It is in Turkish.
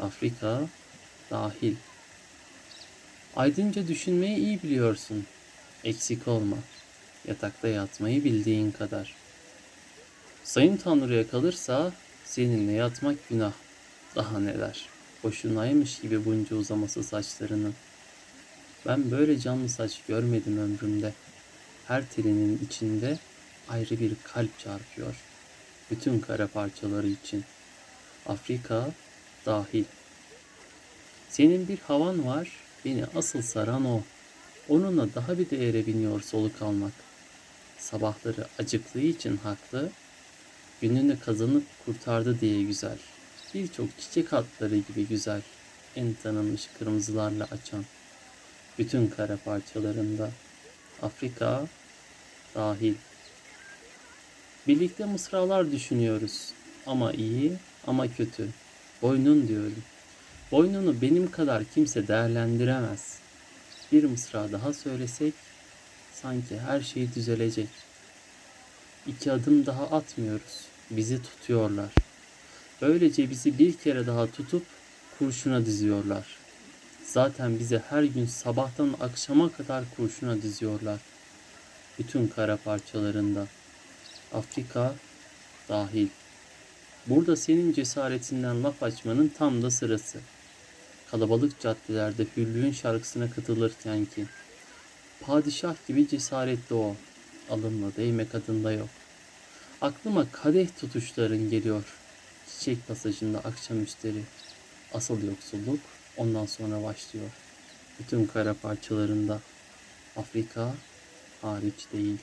Afrika dahil. Aydınca düşünmeyi iyi biliyorsun. Eksik olma. Yatakta yatmayı bildiğin kadar. Sayın Tanrı'ya kalırsa seninle yatmak günah. Daha neler. Boşunaymış gibi bunca uzaması saçlarının. Ben böyle canlı saç görmedim ömrümde. Her telinin içinde ayrı bir kalp çarpıyor. Bütün kara parçaları için. Afrika dahil. Senin bir havan var, beni asıl saran o. Onunla daha bir değere biniyor soluk almak. Sabahları acıktığı için haklı, gününü kazanıp kurtardı diye güzel. Birçok çiçek hatları gibi güzel, en tanınmış kırmızılarla açan. Bütün kara parçalarında Afrika dahil. Birlikte mısralar düşünüyoruz. Ama iyi ama kötü. Boynun diyorum. Boynunu benim kadar kimse değerlendiremez. Bir mısra daha söylesek sanki her şey düzelecek. İki adım daha atmıyoruz. Bizi tutuyorlar. Böylece bizi bir kere daha tutup kurşuna diziyorlar. Zaten bizi her gün sabahtan akşama kadar kurşuna diziyorlar. Bütün kara parçalarında. Afrika dahil. Burada senin cesaretinden laf açmanın tam da sırası. Kalabalık caddelerde hüllüğün şarkısına katılırken ki. Padişah gibi cesaretli o. Alınma değme kadında yok. Aklıma kadeh tutuşların geliyor. Çiçek pasajında akşamüstleri. Asıl yoksulluk ondan sonra başlıyor. Bütün kara parçalarında Afrika hariç değil.